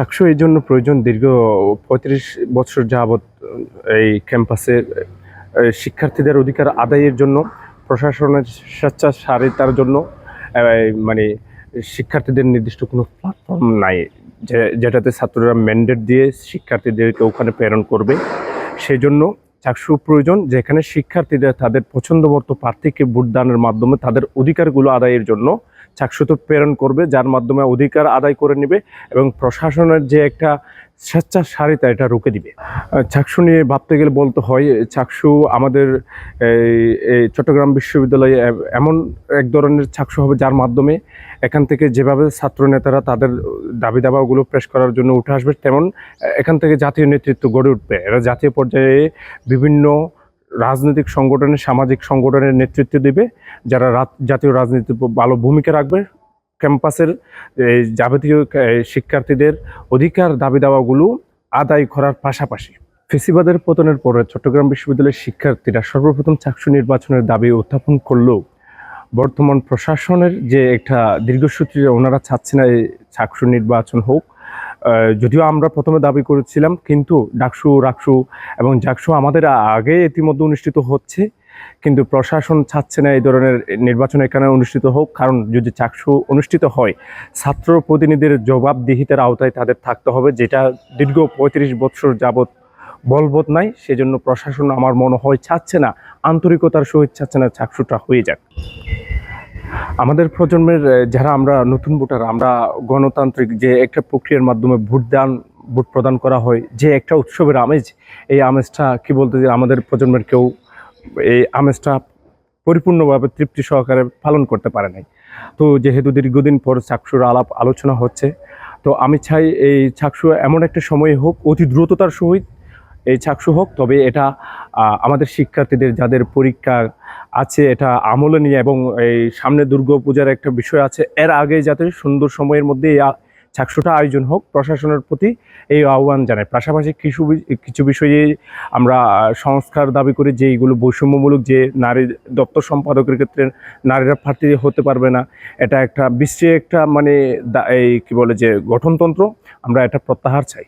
চাকসু এই জন্য প্রয়োজন দীর্ঘ পঁয়ত্রিশ বছর যাবৎ এই ক্যাম্পাসে শিক্ষার্থীদের অধিকার আদায়ের জন্য, প্রশাসনের স্বেচ্ছাচারিতার জন্য মানে শিক্ষার্থীদের নির্দিষ্ট কোনো প্ল্যাটফর্ম নাই, যে যেটাতে ছাত্ররা ম্যান্ডেট দিয়ে শিক্ষার্থীদেরকে ওখানে প্রেরণ করবে। সেই জন্য চাকসু প্রয়োজন, যেখানে শিক্ষার্থীদের, তাদের পছন্দমতো প্রার্থীকে ভোটদানের মাধ্যমে তাদের অধিকারগুলো আদায়ের জন্য চাকসুতে প্রেরণ করবে, যার মাধ্যমে অধিকার আদায় করে নেবে এবং প্রশাসনের যে একটা স্বেচ্ছাচারিতা, এটা রুখে দিবে। চাকসু নিয়ে ভাবতে গেলে বলতে হয়, চাকসু আমাদের এই চট্টগ্রাম বিশ্ববিদ্যালয়ে এমন এক ধরনের চাকসু হবে যার মাধ্যমে এখান থেকে যেভাবে ছাত্র নেতারা তাদের দাবি দাবাগুলো পেশ করার জন্য উঠে আসবে, তেমন এখান থেকে জাতীয় নেতৃত্ব গড়ে উঠবে। এরা জাতীয় পর্যায়ে বিভিন্ন রাজনৈতিক সংগঠনের সামাজিক সংগঠনের নেতৃত্ব দেবে, যারা জাতীয় রাজনীতিতে ভালো ভূমিকা রাখবে, ক্যাম্পাসের যাবতীয় শিক্ষার্থীদের অধিকার দাবি দাওয়াগুলো আদায় করার পাশাপাশি ফেসিবাদের পতনের পরে চট্টগ্রাম বিশ্ববিদ্যালয়ের শিক্ষার্থীরা সর্বপ্রথম চাকসু নির্বাচনের দাবি উত্থাপন করলেও বর্তমান প্রশাসনের যে একটা দীর্ঘসূত্রী, ওনারা চাচ্ছে না এই চাকসু নির্বাচন হোক যদিও আমরা প্রথমে দাবি করেছিলাম, কিন্তু ডাকসু, রাকসু এবং জাকসু আমাদের আগে ইতিমধ্যে অনুষ্ঠিত হচ্ছে, কিন্তু প্রশাসন চাচ্ছে না এই ধরনের নির্বাচন এখানে অনুষ্ঠিত হোক, কারণ যদি চাকসু অনুষ্ঠিত হয়, ছাত্র প্রতিনিধির জবাবদিহিতার আওতায় তাদের থাকতে হবে, যেটা দীর্ঘ পঁয়ত্রিশ বছর যাবৎ বলবৎ নাই, সেজন্য প্রশাসন আমার মনে হয় চাচ্ছে না, আন্তরিকতার সহিত চাচ্ছে না, চাকসুটা হয়ে যাক। আমাদের প্রজন্মের যারা আমরা নতুন ভোটার, আমরা গণতান্ত্রিক যে একটা প্রক্রিয়ার মাধ্যমে ভোট দান, ভোট প্রদান করা হয়, যে একটা উৎসবের আমেজ, এই আমেজটা কি বলতে যে আমাদের প্রজন্মের কেউ এই আমেজটা পরিপূর্ণভাবে তৃপ্তি সহকারে পালন করতে পারে নাই। তো যেহেতু দীর্ঘদিন পর চাকসুর আলাপ আলোচনা হচ্ছে, তো আমি চাই এই চাকসু এমন একটা সময় হোক, অতি দ্রুততার সহিত এই চাকসু হোক, তবে এটা আমাদের শিক্ষার্থীদের যাদের পরীক্ষা আছে, এটা আমলে নিয়ে এবং এই সামনে দুর্গা পূজার একটা বিষয় আছে, এর আগে যাতে সুন্দর সময়ের মধ্যে চাকসুটা আয়োজন হোক, প্রশাসনের প্রতি এই আহ্বান জানায় পাশাপাশি কিছু কিছু বিষয়ে আমরা সংস্কার দাবি করি যে এইগুলো বৈষম্যমূলক যে নারী দপ্তর সম্পাদকের ক্ষেত্রে নারীরা প্রার্থী হতে পারবে না, এটা একটা বিশ্বে একটা মানে এই কী বলে যে গঠনতন্ত্র, আমরা এটা প্রত্যাহার চাই।